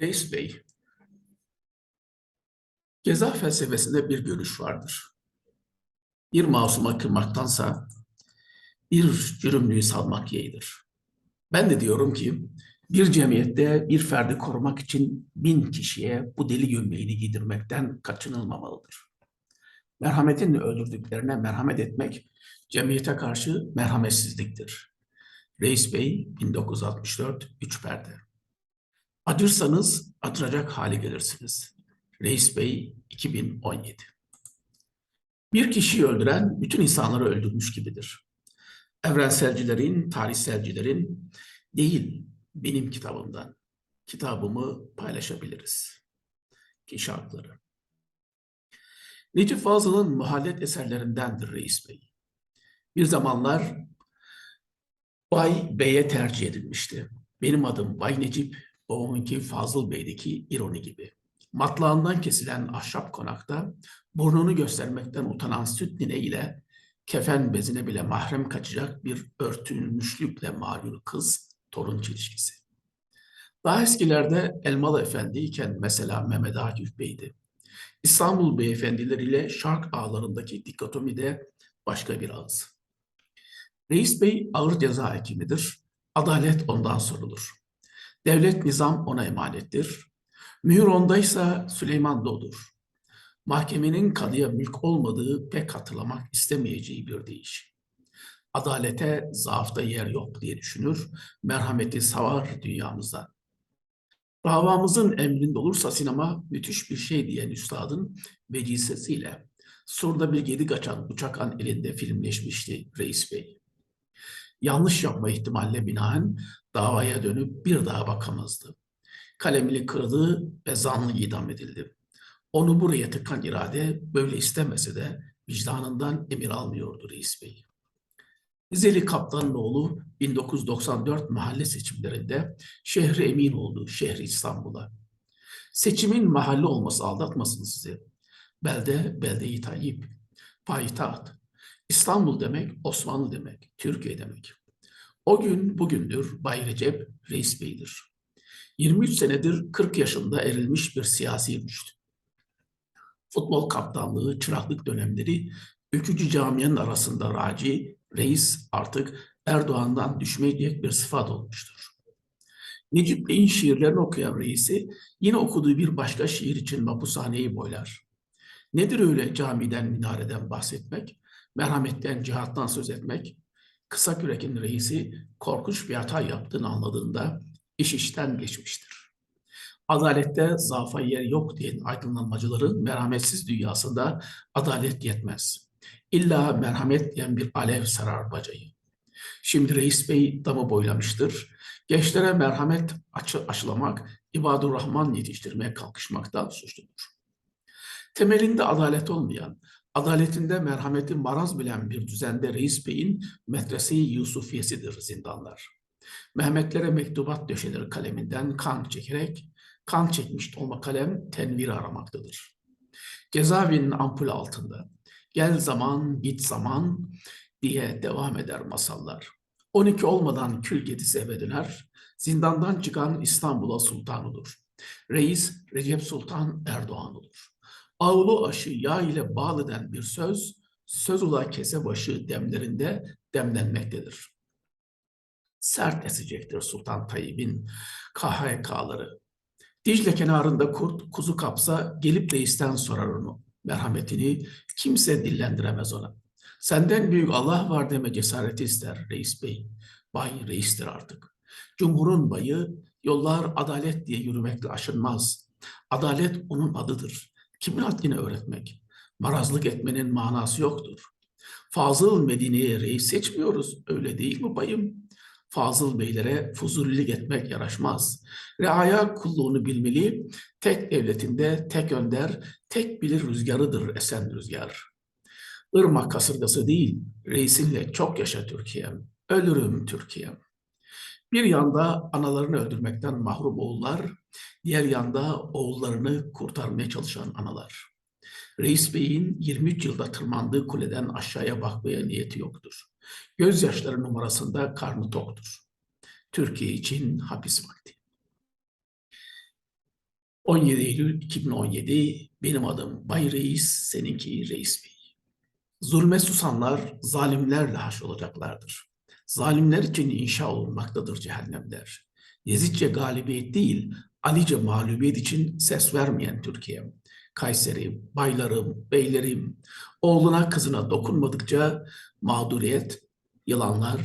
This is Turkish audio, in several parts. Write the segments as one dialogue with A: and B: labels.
A: Reis Bey, ceza felsefesinde bir görüş vardır. Bir masuma kırmaktansa bir cürümlüyü salmak yeğdir. Ben de diyorum ki bir cemiyette bir ferdi korumak için bin kişiye bu deli gömleğini giydirmekten kaçınılmamalıdır. Merhametin öldürdüklerine merhamet etmek cemiyete karşı merhametsizliktir. Reis Bey 1964 3 perde. Acırsanız acınacak hale gelirsiniz. Reis Bey 2017 Bir kişiyi öldüren bütün insanları öldürmüş gibidir. Evrenselcilerin, tarihselcilerin değil benim kitabımdan kitabımı paylaşabiliriz. Kişi hakları. Necip Fazıl'ın muhallet eserlerindendir Reis Bey. Bir zamanlar Bay Bey'e tercih edilmişti. Benim adım Bay Necip, babamınki Fazıl Bey'deki ironi gibi. Matlağından kesilen ahşap konakta burnunu göstermekten utanan süt nine ile kefen bezine bile mahrem kaçacak bir örtülmüşlükle malul kız torun çelişkisi. Daha eskilerde Elmalı Efendi iken mesela Mehmet Akif Bey'di. İstanbul beyefendileriyle şark ağlarındaki dikotomi de başka bir ağız. Reis Bey ağır ceza hakimidir. Adalet ondan sorulur. Devlet nizam ona emanettir. Mühür ondaysa Süleyman da odur. Mahkemenin kadıya mülk olmadığı pek hatırlamak istemeyeceği bir deyiş. Adalete zaafta yer yok diye düşünür, merhameti savar dünyamızdan. Davamızın emrinde olursa sinema müthiş bir şey diyen üstadın vecisesiyle surda bir gedik açan uçak an elinde filmleşmişti Reis Bey. Yanlış yapma ihtimalle binaen davaya dönüp bir daha bakamazdı. Kalemini kırdı ve zanlı idam edildi. Onu buraya tıkan irade böyle istemese de vicdanından emir almıyordu Reis Bey. Rizeli Kaptanoğlu 1994 mahalle seçimlerinde şehri emin oldu, şehri İstanbul'a. Seçimin mahalle olması aldatmasın sizi. Belde, belde-i Tayyip, payitaht. İstanbul demek, Osmanlı demek, Türkiye demek. O gün bugündür Bay Recep Reis Bey'dir. 23 senedir 40 yaşında erilmiş bir siyasi rüştü. Futbol kaptanlığı, çıraklık dönemleri ülkücü camianın arasında raci, reis artık Erdoğan'dan düşmeyecek bir sıfat olmuştur. Necip Bey'in şiirlerini okuyan reisi yine okuduğu bir başka şiir için mapushaneyi boylar. Nedir öyle camiden, minareden bahsetmek, merhametten, cihattan söz etmek? Kısa kürekin reisi korkunç bir hata yaptığını anladığında iş işten geçmiştir. Adalette zaafa yer yok diyen aydınlanmacıların merhametsiz dünyasında adalet yetmez. İlla merhamet diyen bir alev sarar bacayı. Şimdi Reis Bey damı boylamıştır. Gençlere merhamet açı aşılamak, ibadur Rahman yetiştirmeye kalkışmaktan suçludur. Temelinde adalet olmayan, adaletinde merhameti maraz bilen bir düzende Reis Bey'in medrese-i Yusufiyesidir zindanlar. Mehmetlere mektubat döşenir kaleminden kan çekerek, kan çekmiş olma kalem tenvir aramaktadır. Cezaevinin ampul altında, gel zaman git zaman diye devam eder masallar. 12 olmadan kül kedisi eve döner, zindandan çıkan İstanbul'a sultan olur. Reis Recep Sultan Erdoğan olur. Ağulu aşı yağ ile bağlı den bir söz, söz ula kese başı demlerinde demlenmektedir. Sert esecektir Sultan Tayyip'in KHK'ları. Dicle kenarında kurt kuzu kapsa gelip reisten sorar onu. Merhametini kimse dillendiremez ona. Senden büyük Allah var deme cesareti ister reis bey. Bay reistir artık. Cumhurun bayı yollar adalet diye yürümekle aşınmaz. Adalet onun adıdır. Kimin haddini öğretmek? Marazlık etmenin manası yoktur. Fazıl Medine'ye reis seçmiyoruz. Öyle değil mi bayım? Fazıl beylere fuzulilik etmek yaraşmaz. Reaya kulluğunu bilmeli, tek devletinde tek önder, tek bilir rüzgarıdır esen rüzgar. Irmak kasırgası değil, reisinle çok yaşa Türkiye'm, ölürüm Türkiye'm. Bir yanda analarını öldürmekten mahrum oğullar, diğer yanda oğullarını kurtarmaya çalışan analar. Reis Bey'in 23 yılda tırmandığı kuleden aşağıya bakmaya niyeti yoktur. Gözyaşları numarasında karnı toktur. Türkiye için hapis vakti. 17 Eylül 2017 benim adım Bay Reis, seninki Reis Bey. Zulme susanlar zalimlerle haş olacaklardır. Zalimler için inşa olunmaktadır cehennemler. Yezidçe galibiyet değil, Alice mağlubiyet için ses vermeyen Türkiye. Kayseri, baylarım, beylerim, oğluna kızına dokunmadıkça mağduriyet, yılanlar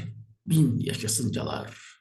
A: bin yaşasıncalar.